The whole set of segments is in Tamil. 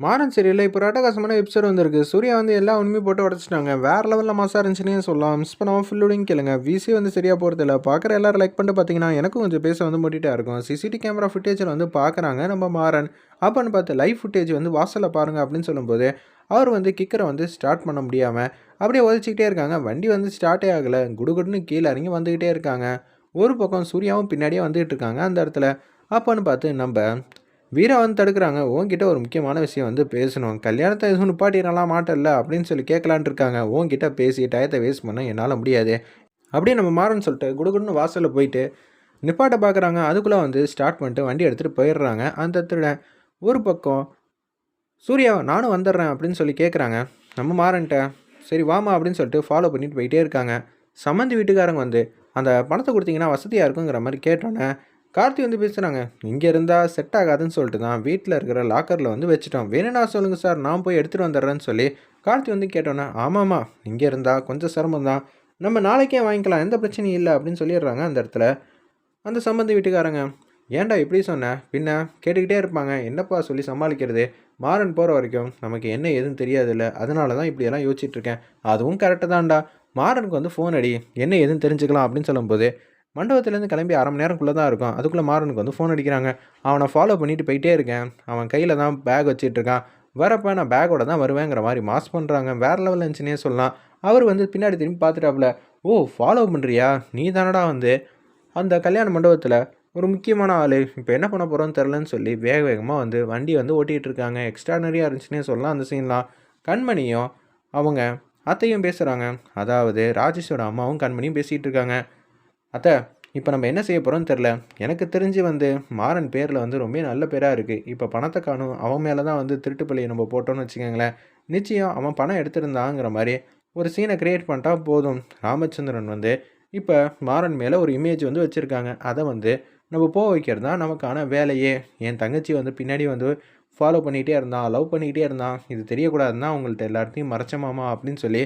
மாறன் சீரியலில் இப்போ ராட்டகாசமான எபிசோட் வந்திருக்கு. சூர்யா வந்து எல்லா உண்மையும் போட்டு உடச்சிட்டாங்க. வேற லெவலில் மாசாக இருந்துச்சுன்னே சொல்லலாம். மிஸ் பண்ணாமல் ஃபுல்லோடையும் கேளுங்க. விசி வந்து சரியாக போகிறதில்ல பார்க்குற எல்லாரும் லைக் பண்ணிட்டு பார்த்தீங்கன்னா எனக்கும் கொஞ்சம் பேச வந்து மூட்டிகிட்டே இருக்கும். சிசிடி கேமரா ஃபுட்டேஜில் வந்து பார்க்குறாங்க நம்ம மாறன். அப்போன்னு பார்த்து லைவ் ஃபுட்டேஜ் வந்து வாசலில் பாருங்க அப்படின்னு சொல்லும்போது அவர் வந்து கிக்கரை வந்து ஸ்டார்ட் பண்ண முடியாமல் அப்படியே உதச்சிக்கிட்டே இருக்காங்க. வண்டி வந்து ஸ்டார்ட்டே ஆகலை. குடுகுடுன்னு கீழே இறங்கி வந்துக்கிட்டே இருக்காங்க. ஒரு பக்கம் சூர்யாவும் பின்னாடியே வந்துகிட்டு இருக்காங்க அந்த இடத்துல. அப்போன்னு பார்த்து நம்ம வீரா வந்து தடுக்கிறாங்க. உங்ககிட்ட ஒரு முக்கியமான விஷயம் வந்து பேசணும். கல்யாணத்தை எதுவும் நிப்பாட்டிடலாம் மாட்டல அப்படின்னு சொல்லி கேட்கலான் இருக்காங்க. உன்கிட்ட பேசி டயத்தை வேஸ்ட் பண்ண என்னால் முடியாது. அப்படியே நம்ம மாறன்னு சொல்லிட்டு குடுகுடுன்னு வாசலில் போயிட்டு நிப்பாட்ட பார்க்குறாங்க அதுக்குள்ளே வந்து ஸ்டார்ட் பண்ணிட்டு வண்டி எடுத்துகிட்டு போயிடுறாங்க. அந்த இடத்துல ஒரு பக்கம் சூர்யா நானும் வந்துடுறேன் அப்படின்னு சொல்லி கேட்குறாங்க நம்ம மாறன்ட்ட சரி வாமா அப்படின்னு சொல்லிட்டு ஃபாலோ பண்ணிட்டு போயிட்டே இருக்காங்க. சம்மந்தி வீட்டுக்காரங்க வந்து அந்த பணத்தை கொடுத்தீங்கன்னா வசதியாக இருக்குங்கிற மாதிரி கேட்டோன்னே கார்த்தி வந்து பேசுகிறாங்க இங்கே இருந்தால் செட் ஆகாதுன்னு சொல்லிட்டு தான் வீட்டில் இருக்கிற லாக்கரில் வந்து வச்சுட்டோம். வேணும்னா சொல்லுங்கள் சார் நான் போய் எடுத்துகிட்டு வந்துடுறேன்னு சொல்லி கார்த்தி வந்து கேட்டோன்னே ஆமாம்மா இங்கே இருந்தால் கொஞ்சம் சிரமம் தான். நம்ம நாளைக்கே வாங்கிக்கலாம் எந்த பிரச்சனையும் இல்லை அப்படின்னு சொல்லிடுறாங்க அந்த இடத்துல அந்த சம்பந்தி வீட்டுக்காரங்க. ஏன்டா இப்படி சொன்னேன் பின்ன? கேட்டுக்கிட்டே இருப்பாங்க. என்னப்பா சொல்லி சமாளிக்கிறது? மாறன் போகிற வரைக்கும் நமக்கு என்ன எதுவும் தெரியாதுல்ல. அதனால தான் இப்படியெல்லாம் யோசிச்சுட்ருக்கேன் அதுவும் கரெக்டு தான்டா. மாறனுக்கு வந்து ஃபோன் அடி. என்ன எதுவும் தெரிஞ்சுக்கலாம் அப்படின்னு சொல்லும்போது மண்டபத்துலேருந்து கிளம்பி அரை மணி நேரம்குள்ளே தான் இருக்கும் அதுக்குள்ளே மாறனுக்கு வந்து ஃபோன் அடிக்கிறாங்க. அவனை ஃபாலோ பண்ணிட்டு போயிட்டே இருக்கேன். அவன் கையில் தான் பேக் வச்சுட்டு இருக்கான். வரப்போ நான் பேக்கோட தான் வருவேங்கிற மாதிரி மாஸ் பண்ணுறாங்க வேறு லெவலில் இருந்துச்சுன்னே சொல்லலாம். அவர் வந்து பின்னாடி திரும்பி பார்த்துட்டாப்புல ஓ ஃபாலோ பண்ணுறியா நீ தானடா வந்து? அந்த கல்யாண மண்டபத்தில் ஒரு முக்கியமான ஆள் இப்போ என்ன பண்ண போகிறோன்னு தெரிலன்னு சொல்லி வேக வேகமாக வந்து வண்டி வந்து ஓட்டிகிட்டு இருக்காங்க. எக்ஸ்ட்ரானரியாக இருந்துச்சுன்னே சொல்லலாம் அந்த சீன்லாம் கண்மணியும் அவங்க அத்தையும் பேசுகிறாங்க அதாவது ராஜேஷோட அம்மாவும் கண்மணியும் பேசிகிட்டு இருக்காங்க. அத்தை இப்போ நம்ம என்ன செய்ய போகிறோம்னு தெரில. எனக்கு தெரிஞ்சு வந்து மாறன் பேரில் வந்து ரொம்ப நல்ல பேராக இருக்குது இப்போ பணத்தை காணும் அவன் மேலே தான் வந்து திருட்டு பள்ளியை நம்ம போட்டோம்னு வச்சுக்கோங்களேன். நிச்சயம் அவன் பணம் எடுத்திருந்தாங்கிற மாதிரி ஒரு சீனை க்ரியேட் பண்ணிட்டா போதும். ராமச்சந்திரன் வந்து இப்போ மாறன் மேலே ஒரு இமேஜ் வந்து வச்சுருக்காங்க. அதை வந்து நம்ம போக வைக்கிறது தான் நமக்கான வேலையே. என் தங்கச்சி வந்து பின்னாடி வந்து ஃபாலோ பண்ணிகிட்டே இருந்தான் லவ் பண்ணிக்கிட்டே இருந்தான். இது தெரியக்கூடாதுன்னா அவங்கள்ட்ட எல்லாத்தையும் மறைச்சமாமா அப்படின்னு சொல்லி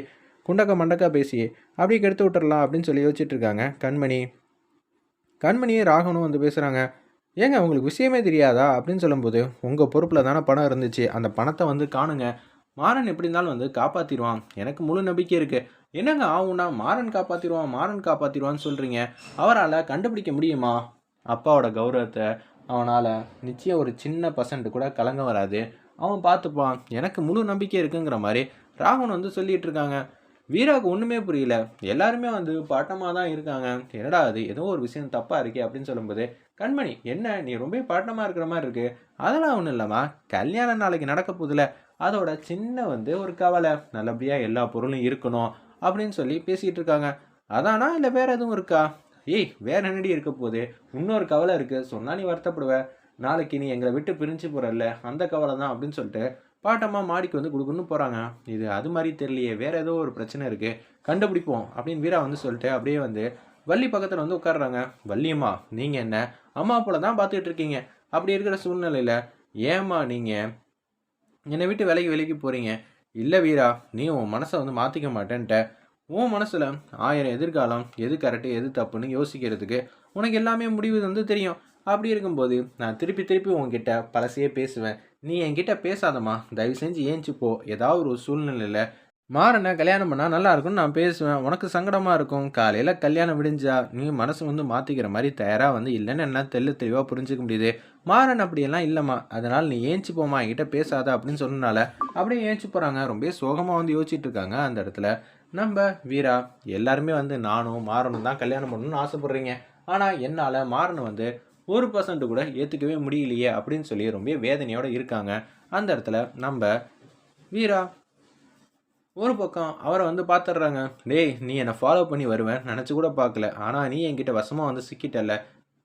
குண்டக்க மண்டக்கா பேசி அப்படியே கெடுத்து விட்டுறலாம் அப்படின்னு சொல்லி யோசிச்சுட்டு இருக்காங்க கண்மணி. கண்மணியே ராகவனும் வந்து பேசுகிறாங்க ஏங்க உங்களுக்கு விஷயமே தெரியாதா? அப்படின்னு சொல்லும்போது உங்கள் பொறுப்பில் தானே பணம் இருந்துச்சு. அந்த பணத்தை வந்து காணுங்க. மாறன் எப்படி இருந்தாலும் வந்து காப்பாற்றிடுவான் எனக்கு முழு நம்பிக்கை இருக்குது என்னங்க ஆகும்னா மாறன் காப்பாற்றிடுவான் மாறன் காப்பாற்றிடுவான்னு சொல்கிறீங்க அவரால் கண்டுபிடிக்க முடியுமா? அப்பாவோட கௌரவத்தை அவனால் நிச்சயம் ஒரு சின்ன பர்சன்ட் கூட கலங்க வராது. அவன் பார்த்துப்பான் எனக்கு முழு நம்பிக்கை இருக்குங்கிற மாதிரி. ராகவன் வந்து சொல்லிகிட்டு இருக்காங்க வீராவுக்கு ஒன்றுமே புரியல. எல்லாருமே வந்து பாட்டமாக தான் இருக்காங்க. என்னடா அது? ஏதோ ஒரு விஷயம் தப்பாக இருக்கே அப்படின்னு சொல்லும்போது கண்மணி என்ன? நீ ரொம்ப பாட்டமாக இருக்கிற மாதிரி இருக்கு. அதெல்லாம் ஒன்றும் இல்லைம்மா. கல்யாணம் நாளைக்கு நடக்க போதில்ல அதோட சின்ன வந்து ஒரு கவலை. நல்லபடியாக எல்லா பொருளும் இருக்கணும். அப்படின்னு சொல்லி பேசிகிட்டு இருக்காங்க. அதானா? இல்லை வேறு எதுவும் இருக்கா? ஏய் வேற என்னடி இருக்க போகுது? இன்னொரு கவலை இருக்குது சொன்னால் நீ வருத்தப்படுவ. நாளைக்கு நீ எங்களை விட்டு பிரிஞ்சு போகிறல்ல அந்த கவலை தான் அப்படின்னு சொல்லிட்டு பாட்டம்மா மாடிக்கு வந்து கொடுக்குன்னு போகிறாங்க இது அது மாதிரி தெரியலையே வேறு ஏதோ ஒரு பிரச்சனை இருக்குது கண்டுபிடிப்போம் அப்படின்னு வீரா வந்து சொல்லிட்டு அப்படியே வந்து வள்ளி பக்கத்தில் வந்து உட்காடுறாங்க வள்ளியம்மா நீங்கள் என்ன? அம்மா போல தான் பார்த்துக்கிட்டு இருக்கீங்க. அப்படி இருக்கிற சூழ்நிலையில் ஏம்மா நீங்கள் என்னை விட்டு விலைக்கு விலைக்கு போகிறீங்க இல்லை வீரா நீ உன் மனசை வந்து மாற்றிக்க மாட்டேன்ட்ட. உன் மனசில் ஆயிரம் எதிர்காலம் எது கரெக்டு எது தப்புன்னு யோசிக்கிறதுக்கு உனக்கு எல்லாமே முடிவு வந்து தெரியும். அப்படி இருக்கும்போது நான் திருப்பி திருப்பி உங்ககிட்ட பழசையே பேசுவேன். நீ என்கிட்ட பேசாதம்மா. தயவு செஞ்சு ஏஞ்சி போ. ஏதாவது ஒரு சூழ்நிலையில் மாறனை கல்யாணம் பண்ணால் நல்லா இருக்கும்னு நான் பேசுவேன். உனக்கு சங்கடமாக இருக்கும். காலையில் கல்யாணம் விடிஞ்சா நீ மனசு வந்து மாற்றிக்கிற மாதிரி தயாராக வந்து இல்லைன்னு என்ன தெல்ல தெளிவாக புரிஞ்சுக்க முடியுது. மாறன் அப்படியெல்லாம் இல்லைம்மா. அதனால் நீ ஏஞ்சி போமா என்கிட்ட பேசாத அப்படின்னு சொன்னனால அப்படியே ஏஞ்சி போகிறாங்க ரொம்ப சோகமாக வந்து யோசிச்சுட்டு இருக்காங்க அந்த இடத்துல. நம்ம வீரா எல்லாருமே வந்து நானும் மாறனும் தான் கல்யாணம் பண்ணணும்னு ஆசைப்பட்றீங்க. ஆனால் என்னால் மாறனை வந்து ஒரு பர்சன்ட் கூட ஏற்றுக்கவே முடியலையே அப்படின்னு சொல்லி ரொம்ப வேதனையோடு இருக்காங்க. அந்த இடத்துல நம்ம வீரா ஒரு பக்கம் அவரை வந்து பார்த்துட்றாங்க. டேய் நீ என்னை ஃபாலோ பண்ணி வருவேன். நினச்சி கூட பார்க்கல. ஆனால் நீ என்கிட்ட வசமாக வந்து சிக்கிட்டல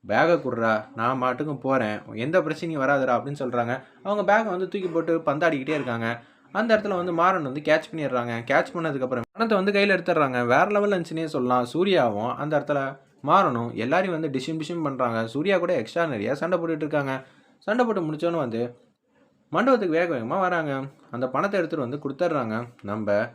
பேகை குடுறா. நான் மாட்டுக்கும் போகிறேன் எந்த பிரச்சனையும் வராதுடா அப்படின்னு சொல்கிறாங்க அவங்க பேகை வந்து தூக்கி போட்டு பந்தாடிக்கிட்டே இருக்காங்க. அந்த இடத்துல வந்து மாறன் வந்து கேட்ச் பண்ணிடுறாங்க. கேட்ச் பண்ணதுக்கப்புறம் பணத்தை வந்து கையில் எடுத்துடுறாங்க. வேறு லெவலில் இருந்துச்சுன்னே சொல்லலாம். சூர்யாவும் அந்த இடத்துல மாறணும். எல்லாரையும் வந்து டிஷிம் டிஷிம் பண்ணுறாங்க சூர்யா கூட எக்ஸ்ட்ரா நிறையா சண்டை போட்டுட்டு இருக்காங்க. சண்டை போட்டு முடித்தோன்னு வந்து மண்டபத்துக்கு வேக வேகமாக வராங்க. அந்த பணத்தை எடுத்துகிட்டு வந்து கொடுத்துட்றாங்க. நம்ம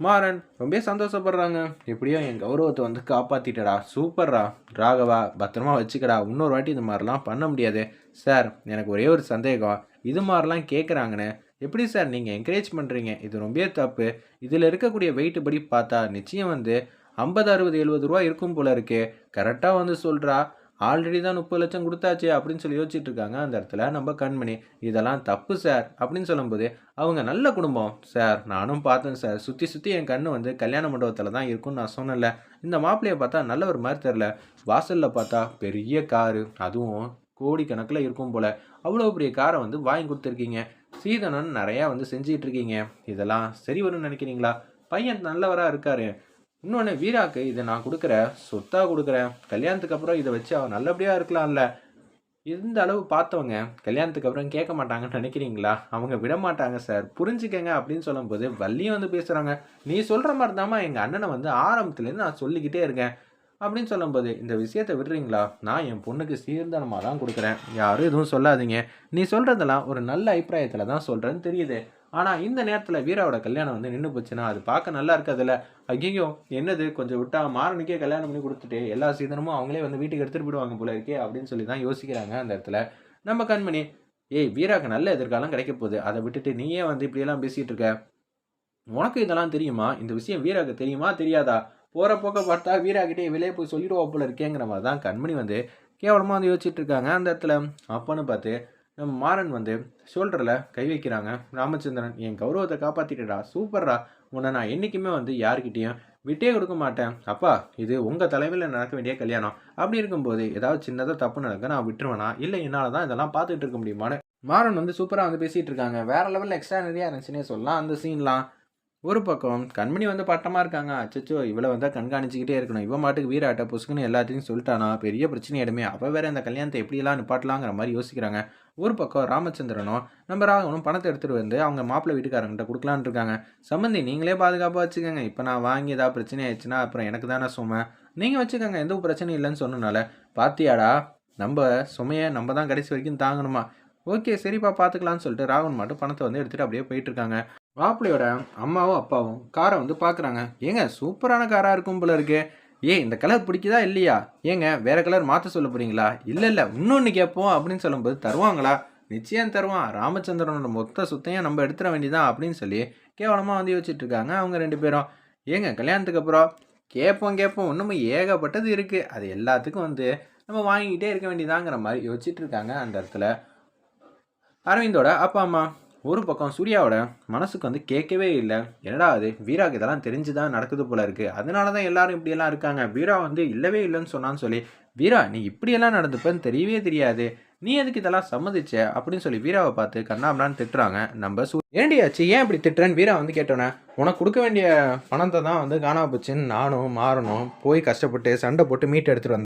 மாறன் ரொம்ப சந்தோஷப்படுறாங்க. எப்படியோ என் கௌரவத்தை வந்து காப்பாத்திட்டடா. சூப்பர்ரா. ராகவா பத்திரமா வச்சுக்கடா. இன்னொரு வாட்டி இந்த மாதிரிலாம் பண்ண முடியாது. சார் எனக்கு ஒரே ஒரு சந்தேகம். இது மாதிரிலாம் கேட்குறாங்கன்னு எப்படி சார் நீங்கள் என்கரேஜ் பண்ணுறீங்க இது ரொம்ப தப்பு. இதில் இருக்கக்கூடிய வெயிட்டு படி பார்த்தா நிச்சயம் வந்து ஐம்பது அறுபது எழுபது ரூபா இருக்கும் போல இருக்கே. கரெக்டாக வந்து சொல்கிறா ஆல்ரெடி தான் முப்பது லட்சம் கொடுத்தாச்சு அப்படின்னு சொல்லி யோசிச்சுட்டு இருக்காங்க. அந்த இடத்துல நம்ம கண்மணி இதெல்லாம் தப்பு சார் அப்படின்னு சொல்லும்போது அவங்க நல்ல குடும்பம் சார் நானும் பார்த்தேன் சார் சுற்றி சுற்றி என் கண்ணு வந்து கல்யாண மண்டபத்தில் தான் இருக்கும்னு நான் சொன்னேன்ல. இந்த மாப்பிள்ளையை பார்த்தா நல்லவர் மாதிரி தெரில வாசலில் பார்த்தா பெரிய காரு. அதுவும் கோடிக்கணக்கில் இருக்கும் போல. அவ்வளோ பெரிய காரை வந்து வாங்கி கொடுத்துருக்கீங்க. சீதனன் நிறையா வந்து செஞ்சிட்டு இருக்கீங்க. இதெல்லாம் சரி வரும்னு நினைக்கிறீங்களா? பையன் நல்லவராக இருக்காரு. இன்னொன்று வீராக்கு இதை நான் கொடுக்குறேன் சொத்தாக கொடுக்குறேன். கல்யாணத்துக்கு அப்புறம் இதை வச்சு அவன் நல்லபடியாக இருக்கலாம்ல. இந்த அளவு பார்த்தவங்க கல்யாணத்துக்கு அப்புறம் கேட்க மாட்டாங்கன்னு நினைக்கிறீங்களா? அவங்க விட மாட்டாங்க சார் புரிஞ்சுக்கங்க அப்படின்னு சொல்லும்போது வள்ளியும் வந்து பேசுகிறாங்க நீ சொல்கிற மாதிரி தாம்மா எங்கள் அண்ணனை வந்து ஆரம்பத்துலேருந்து நான் சொல்லிக்கிட்டே இருக்கேன் அப்படின்னு சொல்லும்போது இந்த விஷயத்தை விடுறீங்களா? நான் என் பொண்ணுக்கு சீர்தனமாக தான் கொடுக்குறேன். யாரும் எதுவும் சொல்லாதீங்க. நீ சொல்கிறதெல்லாம் ஒரு நல்ல அபிப்பிராயத்தில் தான் சொல்கிறேன்னு தெரியுது. ஆனால் இந்த நேரத்தில் வீராவோட கல்யாணம் வந்து நின்று போச்சுன்னா அது பார்க்க நல்லா இருக்காதுல்ல? அங்கேயும் என்னது? கொஞ்சம் விட்டா மாறனுக்கே கல்யாணம் பண்ணி கொடுத்துட்டு எல்லா சீதனமும் அவங்களே வந்து வீட்டுக்கு எடுத்துகிட்டு போயிடுவாங்க போல இருக்கே அப்படின்னு சொல்லி தான் யோசிக்கிறாங்க அந்த இடத்துல. நம்ம கண்மணி ஏய் வீராக்கு நல்ல எதிர்காலம் கிடைக்க போகுது. அதை விட்டுட்டு நீயே வந்து இப்படியெல்லாம் பேசிகிட்டு இருக்க? உனக்கு இதெல்லாம் தெரியுமா? இந்த விஷயம் வீராக்கு தெரியுமா? தெரியாதா? போகிற போக்க பார்த்தா வீராக்கிட்டே வெளியே போய் சொல்லிடுவா போல இருக்கேங்கிற மாதிரி தான் கண்மணி வந்து கேவலமாக வந்து யோசிச்சுட்டு இருக்காங்க அந்த இடத்துல. அப்பன்னு பார்த்து நம்ம மாறன் வந்து ஷோல்டரில் கை வைக்கிறாங்க. ராமச்சந்திரன் என் கௌரவத்தை காப்பாற்றிட்டடா சூப்பர்ரா. உன்னை நான் என்றைக்குமே வந்து யாருக்கிட்டேயும் விட்டே கொடுக்க மாட்டேன். அப்பா இது உங்கள் தலைமையில் நடக்க வேண்டிய கல்யாணம். அப்படி இருக்கும்போது ஏதாவது சின்னதாக தப்பு நடக்க நான் விட்டுருவேனா? இல்லை என்னால் தான் இதெல்லாம் பார்த்துட்டு இருக்க முடியுமான்னு. மாறன் வந்து சூப்பராக வந்து பேசிகிட்டு இருக்காங்க. வேறு லெவலில் எக்ஸ்ட்ரா நிறையா இருந்துச்சுன்னே சொல்லலாம். அந்த சீன்லாம் ஒரு பக்கம் கண்மணி வந்து பட்டமாக இருக்காங்க. அச்சச்சோ இவளை வந்து கண்காணிச்சிக்கிட்டே இருக்கணும். இவன் மாட்டுக்கு வீராட்ட புசுக்குன்னு எல்லாத்தையும் சொல்லிட்டானா? பெரிய பிரச்சனையிடுமே அவள் வேற இந்த கல்யாணத்தை எப்படியெல்லாம் நிப்பாட்டலாங்கிற மாதிரி யோசிக்கிறாங்க. ஒரு பக்கம் ராமச்சந்திரனும் நம்ம ராகவனும் பணத்தை எடுத்துகிட்டு வந்து அவங்க மாப்பிள்ளை வீட்டுக்காரங்கிட்ட கொடுக்கலான் இருக்காங்க. சம்மந்தி நீங்களே பாதுகாப்பாக வச்சுக்கோங்க. இப்போ நான் வாங்கி ஏதாவது பிரச்சனை ஆயிடுச்சுன்னா அப்புறம் எனக்கு தானே சுமை. நீங்கள் வச்சுக்கோங்க. எந்த பிரச்சனையும் இல்லைன்னு சொன்னனால பாத்தியாடா நம்ம சுமையை நம்ம தான் கடைசி வரைக்கும் தாங்கணுமா? ஓகே சரிப்பா பார்த்துக்கலான்னு சொல்லிட்டு ராகவன் மட்டும் பணத்தை வந்து எடுத்துகிட்டு அப்படியே போயிட்டு இருக்காங்க. மாப்பிள்ளையோட அம்மாவும் அப்பாவும் காரை வந்து பார்க்குறாங்க ஏங்க சூப்பரான காராக இருக்கும் போல இருக்கு. ஏ இந்த கலர் பிடிக்குதா இல்லையா? ஏங்க வேற கலர் மாற்ற சொல்ல போறீங்களா? இல்லை இல்லை இன்னொன்று கேட்போம் அப்படின்னு சொல்லும்போது தருவாங்களா? நிச்சயம் தருவான். ராமச்சந்திரனோட மொத்த சுத்தையும் நம்ம எடுத்துட வேண்டியதான் அப்படின்னு சொல்லி கேவலமாக வந்து யோசிச்சுட்டு இருக்காங்க அவங்க ரெண்டு பேரும். ஏங்க கல்யாணத்துக்கு அப்புறம் கேட்போம் கேட்போம் இன்னமும் ஏகப்பட்டது இருக்குது அது எல்லாத்துக்கும் வந்து நம்ம வாங்கிக்கிட்டே இருக்க வேண்டியதாங்கிற மாதிரி யோசிச்சுட்டு இருக்காங்க அந்த இடத்துல. அரவிந்தோட அப்பா அம்மா. ஒரு பக்கம் சூர்யாவோட மனசுக்கு வந்து கேட்கவே இல்லை. என்னடா அது வீராக்கு இதெல்லாம் தெரிஞ்சு தான் நடக்குது போல இருக்குது அதனால தான் எல்லாரும் இப்படியெல்லாம் இருக்காங்க. வீரா வந்து இல்லவே இல்லைன்னு சொன்னான்னு சொல்லி வீரா நீ இப்படியெல்லாம் நடந்துப்பன்னு தெரியவே தெரியாது. நீ எதுக்கு இதெல்லாம் சம்மதிச்ச? அப்படின்னு சொல்லி வீராவை பார்த்து கண்ணாமலான்னு திட்டுறாங்க. நம்ம சூ ஏண்டியாச்சு ஏன் இப்படி திட்டுறேன்னு? வீரா வந்து கேட்டோன்னே உனக்கு கொடுக்க வேண்டிய பணத்தை தான் வந்து காணாமல் போச்சுன்னு நானும் மாறணும். போய் கஷ்டப்பட்டு சண்டை போட்டு மீட் எடுத்துகிட்டு வந்தேன்.